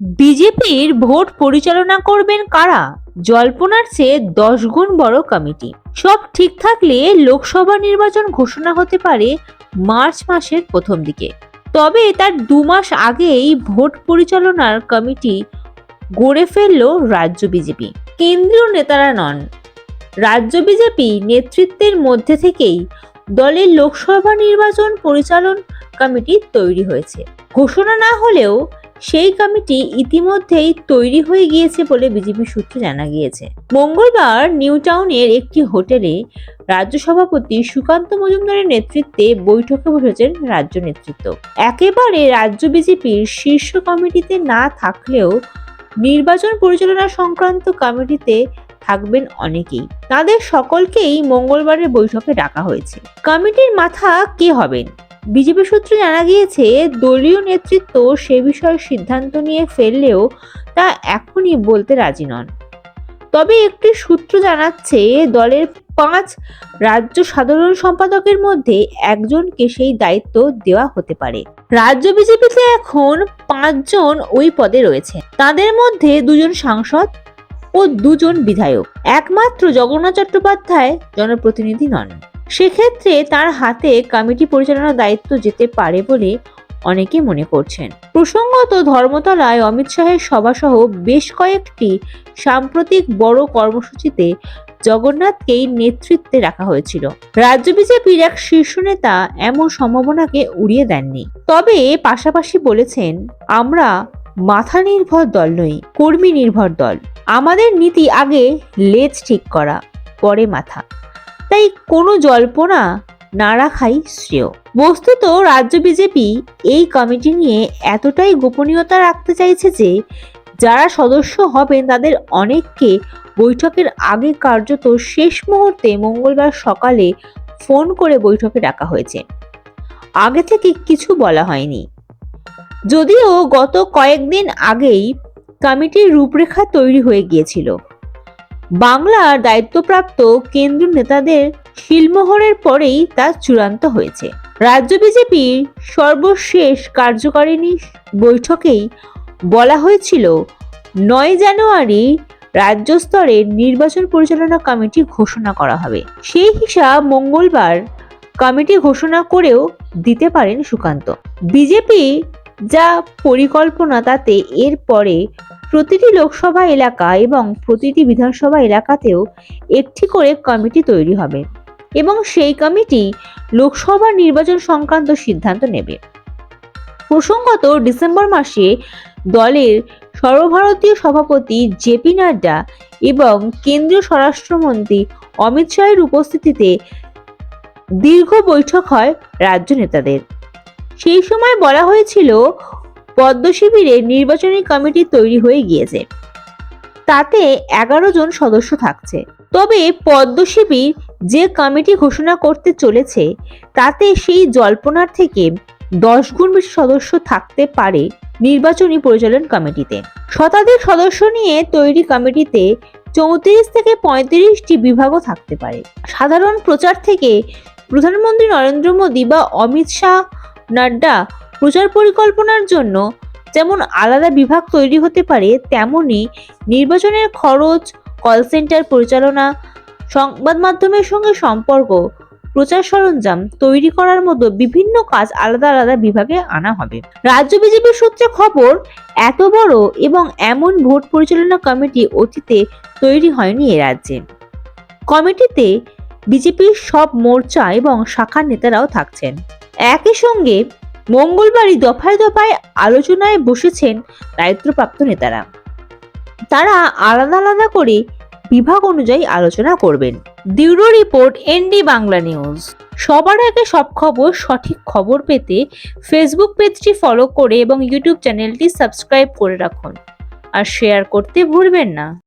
বিজেপির ভোট পরিচালনা করবেন কারা? জল্পনার চেয়ে দশ গুণ বড় কমিটি। সব ঠিক থাকলে লোকসভা নির্বাচন ঘোষণা হতে পারে মার্চ মাসের প্রথম দিকে। তবে তার দু মাস আগেই ভোট পরিচালনার কমিটি গড়ে ফেলল রাজ্য বিজেপি। কেন্দ্রীয় নেতারা নন। রাজ্য বিজেপি নেতৃত্বের মধ্যে থেকেই দলের লোকসভা নির্বাচন পরিচালন কমিটি তৈরি হয়েছে। ঘোষণা না হলেও সেই কমিটি ইতিমধ্যেই তৈরি হয়ে গিয়েছে বলে বিজেপি সূত্রে জানা গিয়েছে। মঙ্গলবার নিউ টাউনের একটি হোটেলে রাজ্য সভাপতি সুকান্ত মজুমদারের নেতৃত্বে বৈঠকে বসেছেন রাজ্য নেতৃত্ব। একেবারে রাজ্য বিজেপির শীর্ষ কমিটিতে না থাকলেও নির্বাচন পরিচালনা সংক্রান্ত কমিটিতে থাকবেন অনেকেই। তাদের সকলকেই মঙ্গলবারের বৈঠকে ডাকা হয়েছে। কমিটির মাথা কে হবেন? বিজেপি সূত্রে জানা গিয়েছে, দলীয় নেতৃত্ব সে বিষয়ে সিদ্ধান্ত নিয়ে ফেললেও তা এখনই বলতে রাজি নন। তবে একটি সূত্র জানাচ্ছে, দলের পাঁচ রাজ্য সাধারণ সম্পাদকের মধ্যে একজনকে সেই দায়িত্ব দেওয়া হতে পারে। রাজ্য বিজেপিতে এখন পাঁচজন ওই পদে রয়েছে। তাদের মধ্যে দুজন সাংসদ ও দুজন বিধায়ক। একমাত্র জগন্নাথ চট্টোপাধ্যায় জনপ্রতিনিধি নন। সেক্ষেত্রে তার হাতে কমিটি পরিচালনার দায়িত্ব যেতে পারে বলে অনেকে মনে করছেন। প্রসঙ্গত ধর্মতলায় অমিত শাহের সভাসহ বেশ কয়েকটি সাম্প্রতিক বড় কর্মসূচিতে জগন্নাথকেই নেতৃত্বে রাখা হয়েছিল। রাজ্য বিজেপির এক শীর্ষ নেতা এমন সম্ভাবনাকে উড়িয়ে দেননি। তবে পাশাপাশি বলেছেন, আমরা মাথা নির্ভর দল নই, কর্মী নির্ভর দল। আমাদের নীতি আগে লেজ ঠিক করা, পরে মাথা। তাই কোনো জল্পনা না রাখাই শ্রেয়। বস্তুত রাজ্য বিজেপি এই কমিটি নিয়ে এতটাই গোপনীয়তা রাখতে চাইছে যে, যারা সদস্য হবেন তাদের অনেককে বৈঠকের আগে কার্যত শেষ মুহূর্তে মঙ্গলবার সকালে ফোন করে বৈঠকে ডাকা হয়েছে। আগে থেকে কিছু বলা হয়নি। যদিও গত কয়েকদিন আগেই কমিটির রূপরেখা তৈরি হয়ে গিয়েছিল। বাংলার দায়িত্বপ্রাপ্ত কেন্দ্রীয় নেতাদের শিলমোহরের পরেই তা চূড়ান্ত হয়েছে। রাজ্য বিজেপির সর্বশেষ কার্যকারিণী বৈঠকেই বলা হয়েছিল, নয় জানুয়ারি রাজ্য স্তরে নির্বাচন পরিচালনা কমিটি ঘোষণা করা হবে। সেই হিসাব মঙ্গলবার কমিটি ঘোষণা করেও দিতে পারেন সুকান্ত। বিজেপি যা পরিকল্পনা তাতে এর পরে প্রতিটি লোকসভা এলাকা এবং প্রতিটি বিধানসভা এলাকাতেও একটি করে কমিটি তৈরি হবে এবং সেই কমিটি লোকসভা নির্বাচন সংক্রান্ত সিদ্ধান্ত নেবে। প্রসঙ্গত ডিসেম্বর মাসে দলের সর্বভারতীয় সভাপতি জেপি নাড্ডা এবং কেন্দ্রীয় স্বরাষ্ট্রমন্ত্রী অমিত শাহের উপস্থিতিতে দীর্ঘ বৈঠক হয় রাজ্য নেতাদের। সেই সময় বলা হয়েছিল পদ্ম শিবিরে নির্বাচনী কমিটি তৈরি হয়ে গিয়েছে। তাতে এগারো জন সদস্য থাকছে। তবে পদ্ম শিবির যে কমিটি ঘোষণা করতে চলেছে, তাতে সেই জল্পনার থেকে দশ গুণ বেশি সদস্য থাকতে পারে নির্বাচনী পরিচালন কমিটিতে। শতাধিক সদস্য নিয়ে তৈরি কমিটিতে চৌত্রিশ থেকে পঁয়ত্রিশটি বিভাগও থাকতে পারে। সাধারণ প্রচার থেকে প্রধানমন্ত্রী নরেন্দ্র মোদী বা অমিত শাহ নাড্ডা প্রচার পরিকল্পনার জন্য যেমন আলাদা বিভাগ তৈরি হতে পারে, তেমনি নির্বাচনের খরচ কল সেন্টার পরিচালনা, সংবাদ মাধ্যমের সঙ্গে সম্পর্ক, প্রচার সরঞ্জাম তৈরি করার মতো বিভিন্ন কাজ আলাদা আলাদা বিভাগে আনা হবে। রাজ্য বিজেপির সূত্রে খবর, এত বড় এবং এমন ভোট পরিচালনা কমিটি অতীতে তৈরি হয়নি এ রাজ্যে। কমিটিতে বিজেপির সব মোর্চা এবং শাখার নেতারাও থাকছেন। একই সঙ্গে মঙ্গলবারই দফায় দফায় আলোচনায় বসেছেন দায়িত্বপ্রাপ্ত নেতারা। তারা আলাদা আলাদা করে বিভাগ অনুযায়ী আলোচনা করবেন। Bureau report, ND Bangla news. সবার আগে সব খবর, সঠিক খবর পেতে ফেসবুক পেজটি ফলো করে এবং ইউটিউব চ্যানেলটি সাবস্ক্রাইব করে রাখুন। আর শেয়ার করতে ভুলবেন না।